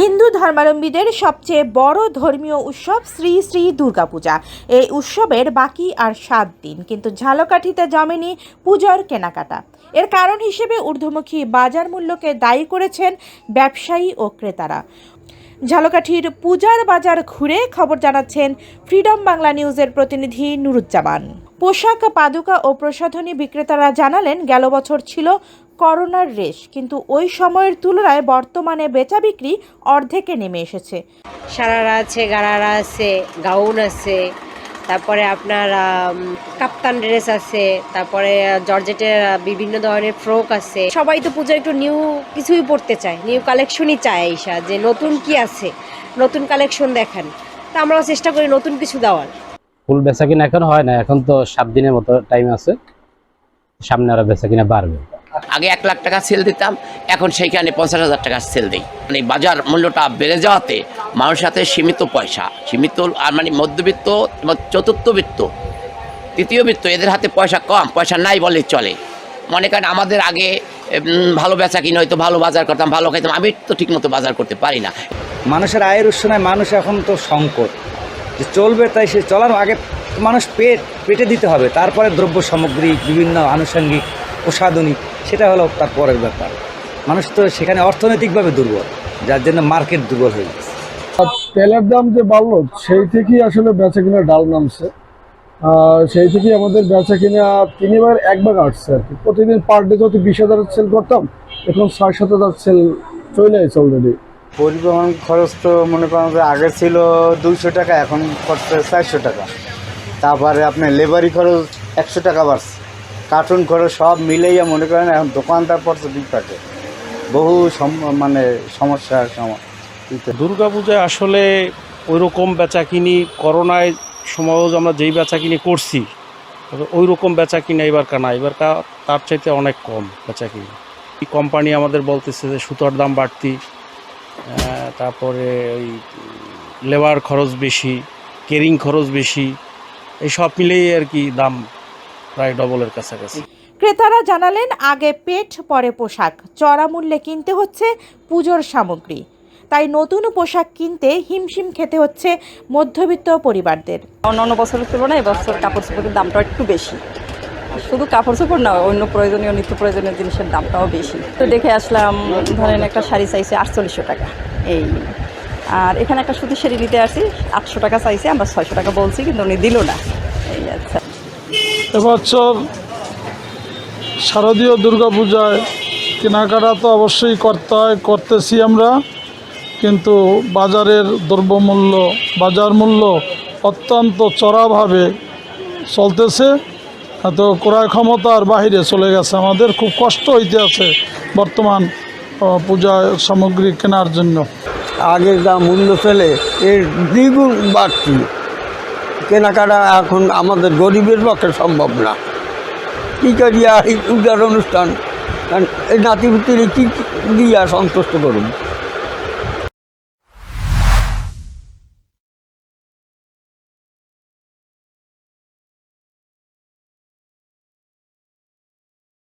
হিন্দু ধর্মাবলম্বীদের সবচেয়ে বড় ধর্মীয় উৎসব শ্রী শ্রী দুর্গাপূজা। এই উৎসবের বাকি আর সাত দিন কিন্তু ঝালকাঠিতে জমেনি পূজার কেনাকাটা। এর কারণ হিসেবে ঊর্ধ্বমুখী বাজার মূল্যকে দায়ী করেছেন ব্যবসায়ী ও ক্রেতারা। ঝালকাঠির পূজার বাজার ঘুরে খবর জানাচ্ছেন ফ্রিডম বাংলা নিউজের প্রতিনিধি নুরুজ্জামান। পোশাক, পাদুকা ও প্রসাধনী বিক্রেতারা জানালেন, গেল বছর ছিল করোনার রেশ কিন্তু ওই সময়ের তুলনায় বর্তমানে বেচা বিক্রি অর্ধেকে নেমে এসেছে। সারারা আছে গারারা আছে গাউন আছে তারপরে আপনার কাপ্তান ড্রেস আছে তারপরে জর্জেটের বিভিন্ন ধরনের ফ্রক আছে। সবাই তো পুজো একটু নিউ কিছুই পড়তে চায় নিউ কালেকশনই চায় ঈশা যে নতুন কি আছে নতুন কালেকশন দেখান। তা আমরাও চেষ্টা করি নতুন কিছু দেওয়ার। ফুল বেচা কিনা এখন হয় না এখন তো সাত দিনের মতো টাইম আছে সামনে আরও বেচা কিনা বাড়বে। আগে এক লাখ টাকা সেল দিতাম, এখন সেইখানে পঞ্চাশ হাজার টাকা সেল দিই। মানে বাজার মূল্যটা বেড়ে যাওয়াতে মানুষের হাতে সীমিত পয়সা, সীমিত, আর মানে মধ্যবিত্ত এবং চতুর্থবিত্ত তৃতীয় বৃত্ত, এদের হাতে পয়সা কম, পয়সা নাই বলে চলে। মনে করেন আমাদের আগে ভালো বেচা কিনে হয়তো ভালো বাজার করতাম, ভালো খাইতাম, আমি তো ঠিকমতো বাজার করতে পারি না। মানুষের আয়ের উৎস নয় মানুষ এখন তো সংকট। যে চলবে তাই সে চলার আগে মানুষ পেট, পেটে দিতে হবে। তারপরে দ্রব্য সামগ্রী, বিভিন্ন আনুষঙ্গিক, প্রসাধনী সেটা হলো তার পরের ব্যাপার। মানুষ তো সেখানে অর্থনৈতিকভাবে দুর্বল যার জন্য মার্কেট দুর্বল হয়ে গেছে। তেলের দাম যে বাড়লো সেই থেকেই আসলে বেচা কিনা ডাল নামছে। সেই থেকেই আমাদের বেচা কিনা তিনবার এক ভাগ আসছে আর কি। প্রতিদিন পার ডে যদি বিশ হাজার সেল করতাম এখন ছয় সাত হাজার সেল চলে আছে অলরেডি পরিবহন খরচ তো মনে করেন যে আগে ছিল দুইশো টাকা এখন করছে চারশো টাকা। তারপরে আপনার লেবারি খরচ একশো টাকা বাড়ছে। কার্টুন খরচ সব মিলেইয়া মনে করেন এখন দোকানদার তো বিপাকে বহু মানে সমস্যার সম- ইতে। দুর্গাপূজায় আসলে ওই রকম বেচা কিনি করোনায় সময়ও আমরা যেই বেচা কিনি করছি ওই রকম বেচা কিনা এবার কানা এবার তার চাইতে অনেক কম বেচা কিনি এই কোম্পানি আমাদের বলতেছে যে সুতার দাম বাড়তি তারপরে ওই লেবার খরচ বেশি কেরিং খরচ বেশি, এই সব মিলেই আর কি দাম প্রায় ডবলের কাছাকাছি। ক্রেতারা জানালেন আগে পেট পরে পোশাক। চড়া মূল্যে কিনতে হচ্ছে পুজোর সামগ্রী। তাই নতুন পোশাক কিনতে হিমশিম খেতে হচ্ছে মধ্যবিত্ত পরিবারদের। অন্যান্য বছরের তুলনায় এবছর কাপড় চোপড়ের দামটা একটু বেশি। শুধু কাপড় চোপড় না অন্য প্রয়োজনীয় নিত্য প্রয়োজনীয় জিনিসের দামটাও বেশি। তো দেখে আসলাম ধরেন একটা শাড়ি চাইছে আটচল্লিশশো টাকা। এই। আর এখানে একটা সুতির শাড়ি নিতে আসি আটশো টাকা চাইছে আমরা ছয়শো টাকা বলছি কিন্তু উনি দিল না। এই আচ্ছা। এবছর শারদীয় দুর্গাপূজায় কেনাকাটা তো অবশ্যই করতে হয়, করতেছি আমরা। কিন্তু বাজারের দ্রব্যমূল্য, বাজার মূল্য অত্যন্ত চড়াভাবে চলতেছে। তো ক্রয় ক্ষমতার বাহিরে চলে গেছে আমাদের, খুব কষ্ট হইতে আছে বর্তমান পূজা সামগ্রী কেনার জন্য। আগে যা মূল্য ছিল এর দ্বিগুণ বাড়তি। কেনাকাটা এখন আমাদের গরিবের পক্ষে সম্ভব না। কী করিয়া এই পূজার অনুষ্ঠান? এই নাতিপুতির কী দিয়া সন্তুষ্ট করুন?